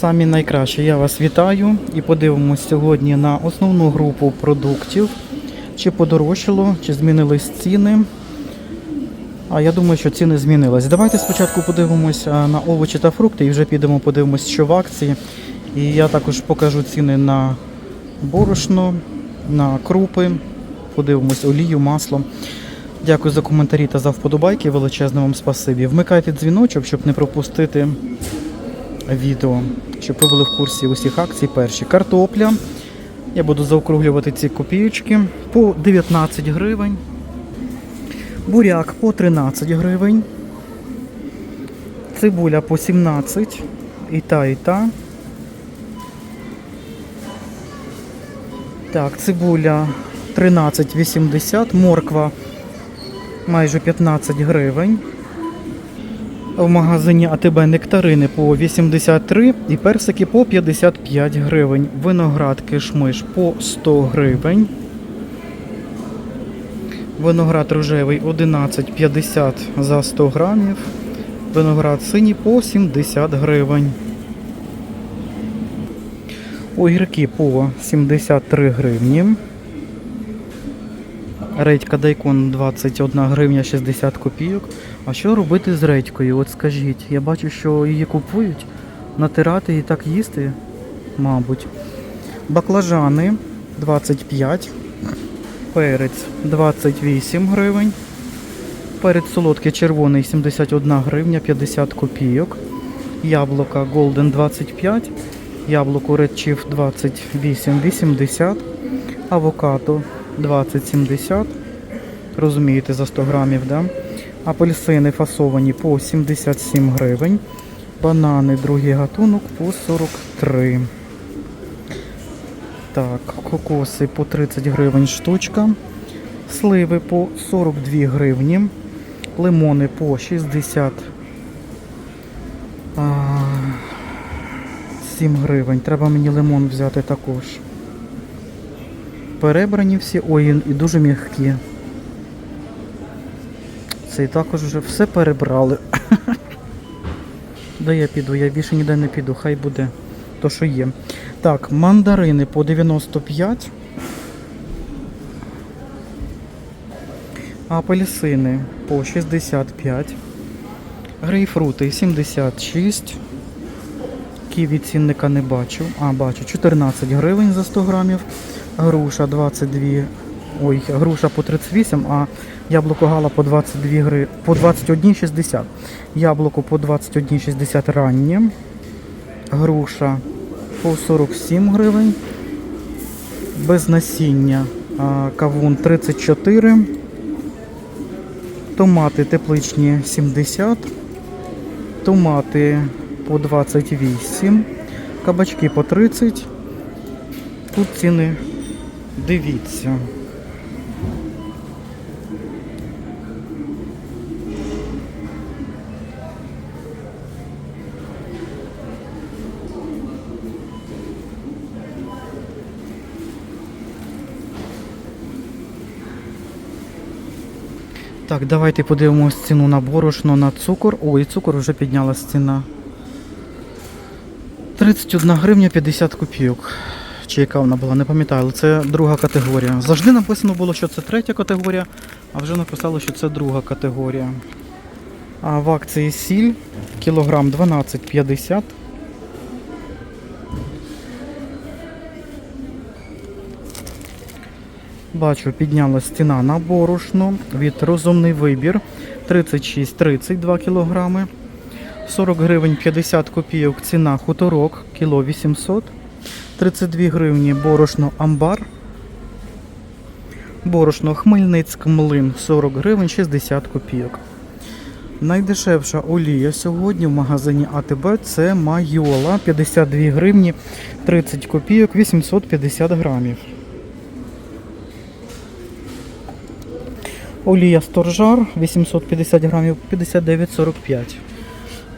Самі найкращі. Я вас вітаю і подивимось сьогодні на основну групу продуктів. Чи подорожчало, чи змінились ціни. А я думаю, що ціни змінились. Давайте спочатку подивимося на овочі та фрукти і вже підемо подивимось, що в акції. І я також покажу ціни на борошно, на крупи, подивимось олію, масло. Дякую за коментарі та за вподобайки. Величезне вам спасибі. Вмикайте дзвіночок, щоб не пропустити відео, щоб ви були в курсі усіх акцій. Перші картопля. Я буду заокруглювати ці копійочки по 19 гривень. Буряк по 13 гривень. Цибуля по 17. І та, і та. Так, цибуля 13,80, морква майже 15 гривень. В магазині АТБ нектарини по 83 і персики по 55 гривень. Виноград кишмиш по 100 гривень. Виноград рожевий 11,50 за 100 грамів. Виноград синій по 70 гривень. Огірки по 73 гривні. Редька дайкон 21 гривня 60 копійок. А що робити з редькою? От скажіть, я бачу, що її купують. Натирати і так їсти, мабуть. Баклажани 25, перець 28 гривень. Перець солодкий червоний 71 гривня 50 копійок. Яблука Golden 25, яблуко Red Chief 28,80, авокадо 20,70. Розумієте, за 100 грамів, да? Апельсини фасовані по 77 гривень. Банани, другий гатунок по 43. Так, кокоси по 30 гривень штучка. Сливи по 42 гривні. Лимони по 60 а, 7 гривень. Треба мені лимон взяти також. Перебрані всі. Ой, і дуже м'які. Це і також вже все перебрали. Де я піду? Я більше ніде не піду, хай буде то, що є. Так, мандарини по 95. Апельсини по 65. Грейпфрути 76. Ківі цінника не бачу. А, бачу, 14 гривень за 100 грамів. Груша 22. Ой, груша по 38, а яблуко гала по 22 гри... по 21,60. Яблуко по 21,60 раннє. Груша по 47 гривень. Без насіння. Кавун 34. Томати тепличні 70. Томати по 28. Кабачки по 30. Тут ціни дивіться. Так, давайте подивимось ціну на борошно, на цукор. Ой, цукор вже піднялась ціна. 31 гривня 50 копійок. Чи яка вона була, не пам'ятаю, але це друга категорія. Завжди написано було, що це третя категорія, а вже написали, що це друга категорія. А в акції сіль кілограм 12,50. Бачу, піднялась ціна на борошно від розумний вибір 36,30 2 кілограми. 40 гривень 50 копійок ціна хуторок, кіло 800. 32 гривні борошно амбар. Борошно Хмельницьк млин 40 гривень 60 копійок. Найдешевша олія сьогодні в магазині АТБ це Майола 52 гривні 30 копійок 850 грамів. Олія Сторжар 850 грамів 59,45.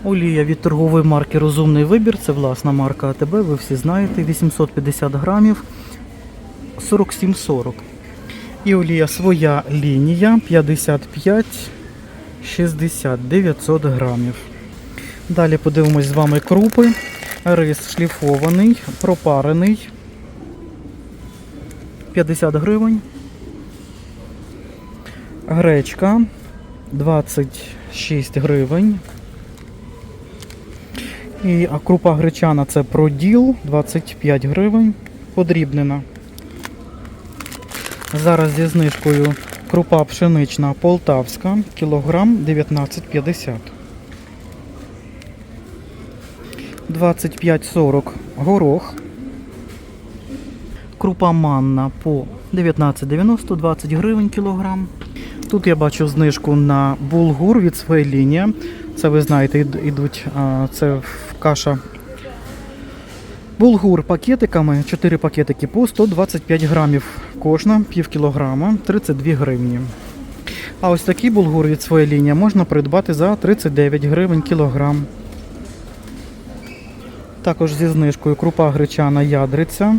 Олія від торгової марки Розумний вибір. Це власна марка АТБ, ви всі знаєте. 850 грамів 47,40. І олія своя лінія 55 60 900 грамів. Далі подивимось з вами крупи. Рис шліфований, пропарений. 50 гривень. Гречка 26 гривень. І крупа гречана це проділ 25 гривень. Подрібнена. Зараз зі знижкою крупа пшенична полтавська, кілограм 19,50. 25,40 горох. Крупа манна по 19,90, 20 гривень кілограм. Тут я бачу знижку на булгур від своєї. Це ви знаєте, а, це каша. Булгур пакетиками, 4 пакетики по 125 грамів кожна, пів кілограма, 32 гривні. А ось такий булгур від своєї лінії можна придбати за 39 гривень кілограм. Також зі знижкою крупа гречана ядриця.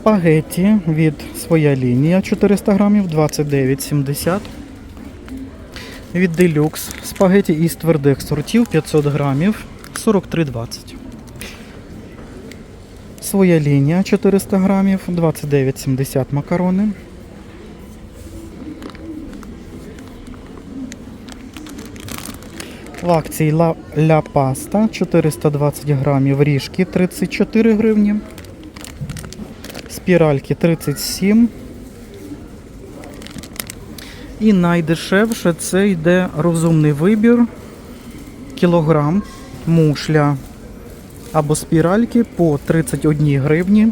Спагетті від своя лінія 400 грамів 29,70. Від Deluxe спагеті із твердих сортів 500 грамів 43,20. Своя лінія 400 грамів 29,70 макарони. В акції ля паста 420 грамів ріжки 34 гривні. Спіральки 37. І найдешевше це йде розумний вибір. Кілограм мушля або спіральки по 31 гривні.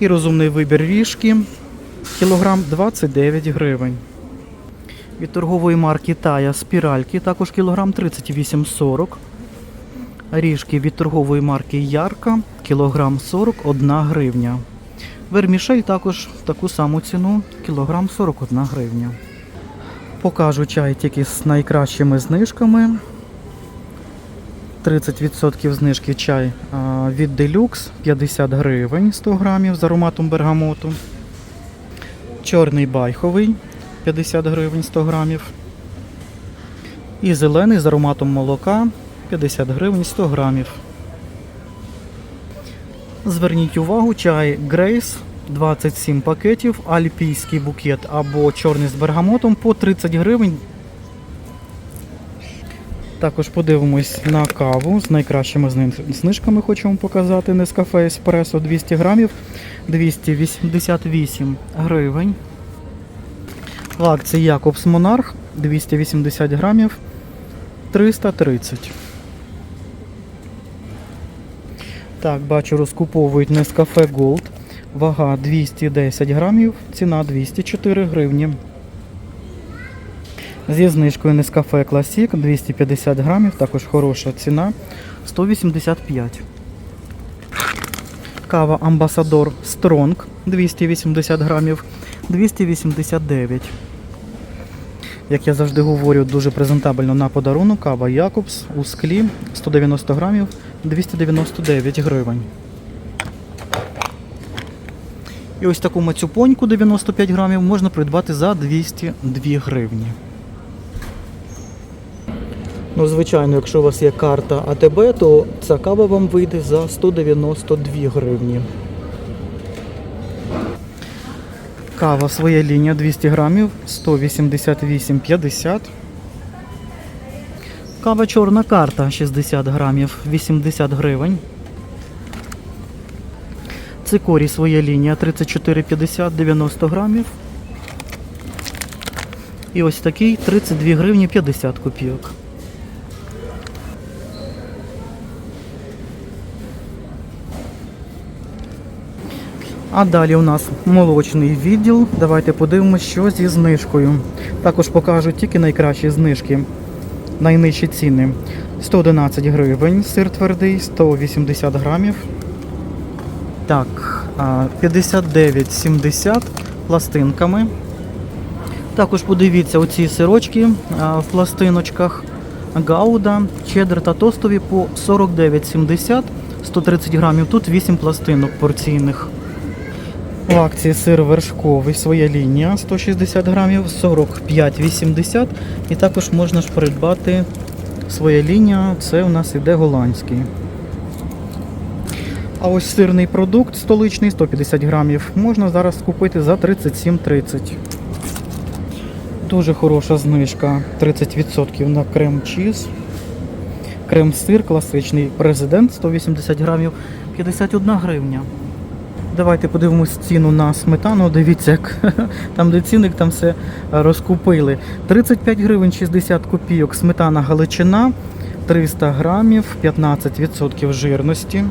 І розумний вибір ріжки кілограм 29 гривень. Від торгової марки Тая спіральки також кілограм 38,40. Ріжки від торгової марки Ярка кілограм 41 гривня. Вермішель також в таку саму ціну кілограм 41 гривня. Покажу чай тільки з найкращими знижками. 30% знижки чай від Deluxe 50 гривень 100 грамів з ароматом бергамоту. Чорний байховий 50 гривень 100 грамів. І зелений з ароматом молока 50 гривень 100 грамів. Зверніть увагу, чай Грейс 27 пакетів, альпійський букет або чорний з бергамотом по 30 гривень. Також подивимось на каву з найкращими зни- знижками хочемо показати. Nescafe Espresso 200 грамів 288 гривень. В акції Якобс Монарх 280 грамів 330. Так, бачу, розкуповують Nescafe Gold. Вага 210 грамів, ціна 204 гривні. Зі знижкою Nescafe Classic 250 грамів, також хороша ціна 185. Кава Амбасадор Strong 280 грамів 289. Як я завжди говорю, дуже презентабельно на подарунок. Кава Якобс у склі 190 грамів 299 гривень. І ось таку мацюпоньку 95 грамів можна придбати за 202 гривні. Ну, звичайно, якщо у вас є карта АТБ, то ця кава вам вийде за 192 гривні. Кава своя лінія 200 грамів 188,50. Кава чорна карта 60 грамів 80 гривень. Цикорій своя лінія 34,50 90 грамів. І ось такий 32 гривні 50 копійок. А далі у нас молочний відділ. Давайте подивимось, що зі знижкою. Також покажу тільки найкращі знижки. Найнижчі ціни. 111 гривень, сир твердий, 180 грамів. Так, 59,70 пластинками. Також подивіться оці сирочки в пластиночках. Гауда, чеддер та тостові по 49,70, 130 грамів. Тут 8 пластинок порційних. В акції сир вершковий, своя лінія 160 грамів, 45,80. І також можна ж придбати своя лінія, це у нас іде голландський. А ось сирний продукт столичний 150 грамів можна зараз купити за 37,30. Дуже хороша знижка 30% на крем чіз. Крем-сир класичний президент 180 грамів 51 гривня. Давайте подивимось ціну на сметану. Дивіться, як там де цінник, там все розкупили. 35 гривень 60 копійок сметана Галичина, 300 грамів, 15% жирності.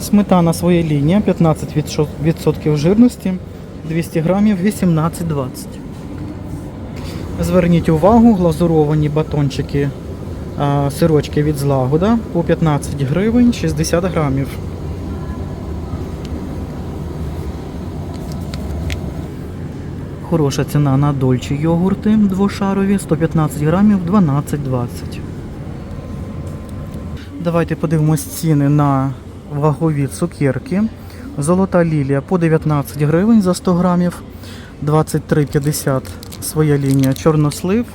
Сметана своя лінія, 15% жирності, 200 грамів, 18,20. Зверніть увагу, глазуровані батончики, сирочки від злагода по 15 гривень 60 грамів. Хороша ціна на дольчі йогурти двошарові 115 грамів 12,20. Давайте подивимось ціни на вагові цукерки. Золота лілія по 19 гривень за 100 грамів, 23,50 своя лінія чорнослив.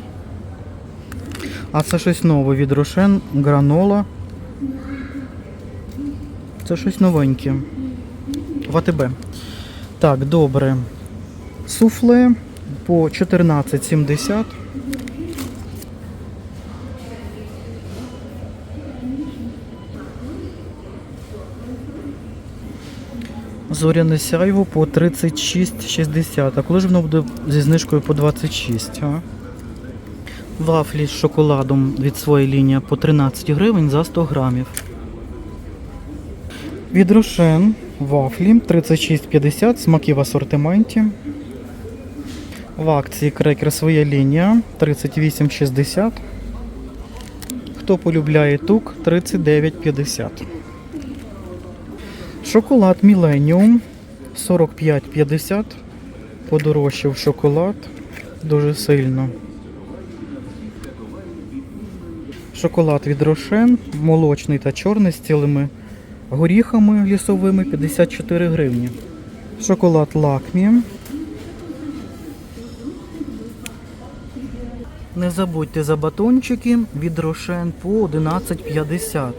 А це щось нове від Рошен, гранола. Це щось новеньке. В АТБ. Так, добре. Суфле по 14,70. Зоряне сяйво по 36,60. А коли ж воно буде зі знижкою по 26, а? Вафлі з шоколадом від своєї лінії по 13 гривень за 100 грамів. Від Рошен вафлі 36,50, смаки в асортименті. В акції крекер своя лінія 38,60. Хто полюбляє тук 39,50. Шоколад Millennium 45,50. Подорожчав шоколад дуже сильно. Шоколад від Рошен, молочний та чорний з цілими горіхами лісовими 54 гривні. Шоколад Лакмі. Не забудьте за батончики від Рошен по 11,50.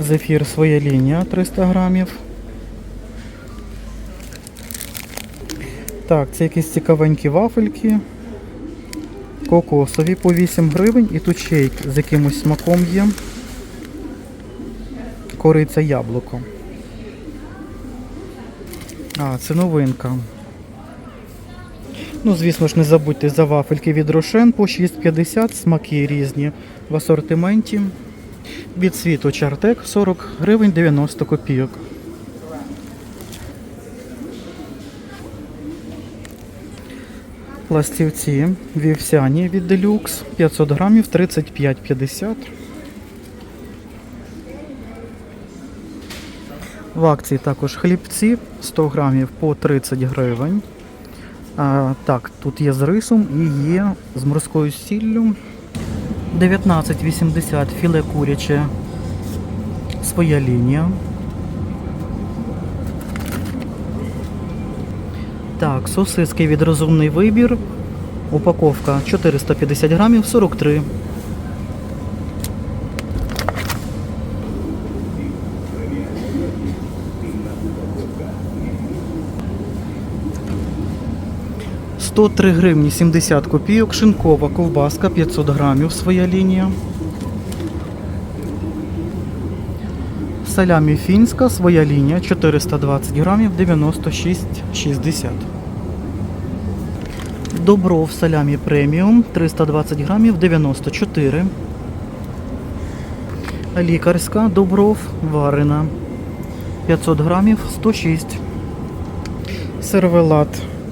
Зефір своя лінія 300 грамів. Так, це якісь цікавенькі вафельки. Кокосові по 8 гривень і тут ще з якимось смаком є. Кориця яблуко. А, це новинка. Ну, звісно ж, не забудьте за вафельки від Рошен по 6,50, смаки різні в асортименті. Від світу Чартек 40 гривень 90 копійок. Пластівці вівсяні від Deluxe 500 грамів 35,50. В акції також хлібці 100 грамів по 30 гривень. А, так, тут є з рисом і є з морською сіллю. 19,80 філе куряче. Своя лінія. Так, сосиски від розумний вибір. Упаковка 450 грамів 43. Сто три гривні 70 копійок, шинкова ковбаска 500 грамів, своя лінія. Салямі фінська, своя лінія 420 грамів 96,60. Добров салямі преміум 320 грамів 94. Лікарська Добров варена 500 грамів 106. Сервелат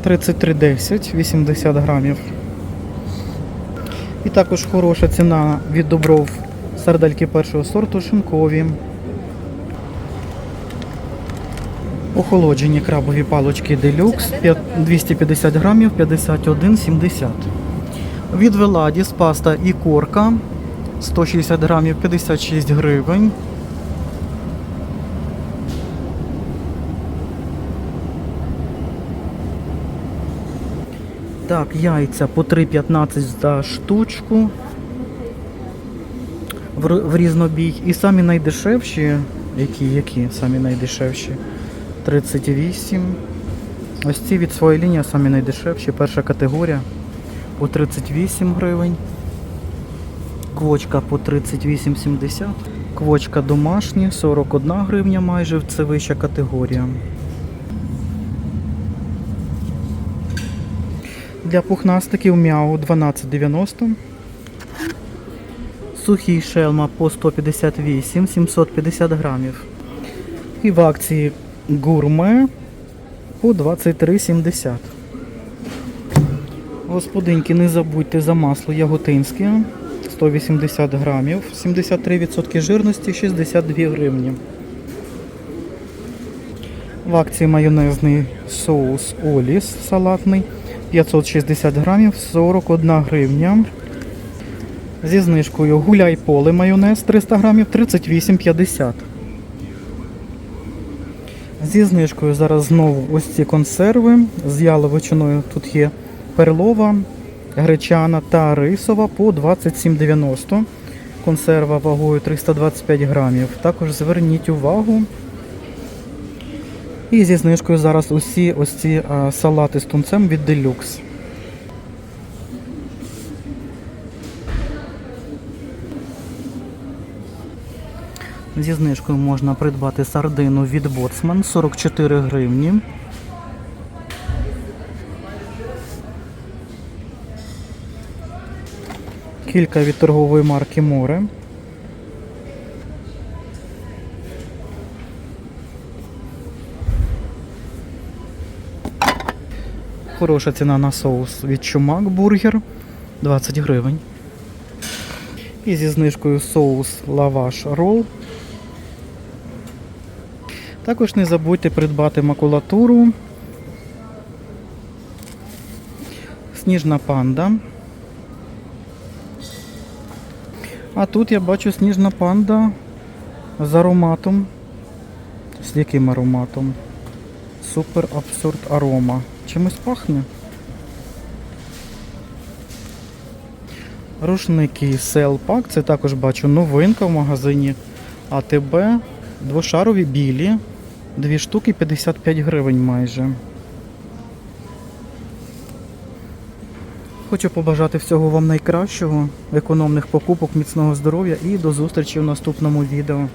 33,10 80 грамів. І також хороша ціна від Добров сардельки першого сорту шинкові. Охолоджені крабові палочки Deluxe 250 грамів 51,70. Від Веладіс паста і корка 160 грамів 56 гривень. Так, яйця по 3,15 за штучку. В, різнобій. І самі найдешевші, які, які самі найдешевші? 38. Ось ці від своєї лінії самі найдешевші. Перша категорія по 38 гривень. Квочка по 38,70. Квочка домашні 41 гривня майже, це вища категорія. Для пухнастиків м'яу 12,90. Сухий шелма по 158, 750 грамів. І в акції гурме по 23,70. Господинки, не забудьте за масло яготинське 180 грамів, 73% жирності, 62 гривні. В акції майонезний соус Оліс салатний 560 грамів, 41 гривня. Зі знижкою гуляй поле майонез 300 грамів, 38,50. Зі знижкою зараз знову ось ці консерви з яловичиною. Тут є перлова, гречана та рисова по 27,90. Консерва вагою 325 грамів. Також зверніть увагу. І зі знижкою зараз усі ось ці а, салати з тунцем від Deluxe. Зі знижкою можна придбати сардину від Боцман 44 гривні. Кілька від торгової марки Море. Хороша ціна на соус від Чумак бургер 20 гривень. І зі знижкою соус лаваш рол. Також не забудьте придбати макулатуру. Сніжна панда. А тут я бачу сніжна панда з ароматом. З яким ароматом? Супер абсурд арома. Чимось пахне? Рушники Селпак. Це також бачу новинка в магазині АТБ. Двошарові білі. Дві штуки 55 гривень майже. Хочу побажати всього вам найкращого, економних покупок, міцного здоров'я і до зустрічі в наступному відео.